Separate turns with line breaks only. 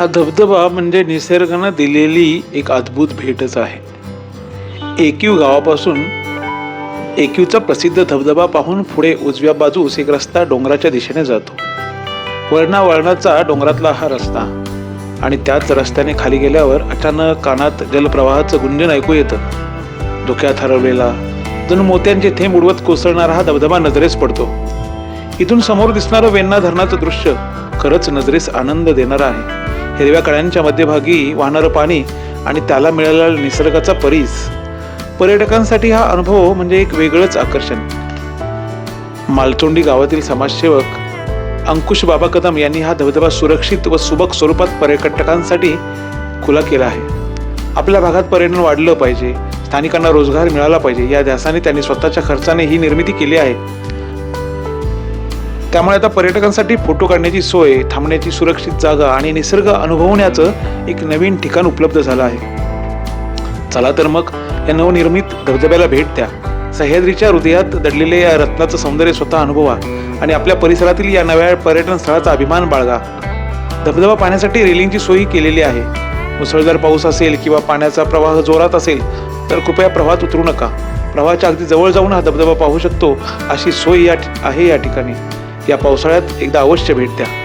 हा धबधबा म्हणजे निसर्गानं दिलेली एक अद्भुत भेटच आहे. एकयू गावापासून एकयूचा प्रसिद्ध धबधबा पाहून पुढे उजव्या बाजूस एक रस्ता डोंगराच्या दिशेने जातो. वळणा वळणाचा डोंगरातला हा रस्ता आणि त्याच रस्त्याने खाली गेल्यावर अचानक कानात जलप्रवाहाचं गुंजन ऐकू येतं. धोक्यात हरवलेला जणू मोत्यांचे थेंब उडवत कोसळणारा हा धबधबा नजरेस पडतो. इथून समोर दिसणारं वेण्णा धरणाचं दृश्य खरंच नजरेस आनंद देणारं आहे. हिरव्या कळ्यांच्या मध्यभागी वाहणारं पाणी आणि त्याला मिळालेला निसर्गाचा परीस. पर्यटकांसाठी हा अनुभव म्हणजे एक वेगळंच आकर्षण. मालतोंडी गावातील समाजसेवक अंकुश बाबा कदम यांनी हा धबधबा सुरक्षित व सुबक स्वरूपात पर्यटकांसाठी खुला केला आहे. आपल्या भागात पर्यटन वाढलं पाहिजे. स्थानिकांना रोजगार मिळाला पाहिजे. या ध्यासाने त्यांनी स्वतःच्या खर्चाने ही निर्मिती केली आहे. त्यामुळे आता पर्यटकांसाठी फोटो काढण्याची सोय थांबण्याची सुरक्षित जागा आणि निसर्ग अनुभवण्याचं एक नवीन ठिकाण उपलब्ध झालं आहे. चला तर मग या नवनिर्मित धबधब्याला भेट द्या. सह्याद्रीच्या हृदयात दडलेले या रत्नाचं सौंदर्य स्वतः अनुभवा आणि आपल्या परिसरातील या नव्या पर्यटन स्थळाचा अभिमान बाळगा. धबधबा पाहण्यासाठी रेलिंगची सोयी केलेली आहे. मुसळधार पाऊस असेल किंवा पाण्याचा प्रवाह जोरात असेल तर कृपया प्रवाहात उतरू नका. प्रवाहाच्या अगदी जवळ जाऊन हा धबधबा पाहू शकतो अशी सोय या आहे या ठिकाणी. या पावसाळ्यात एकदा अवश्य भेट द्या.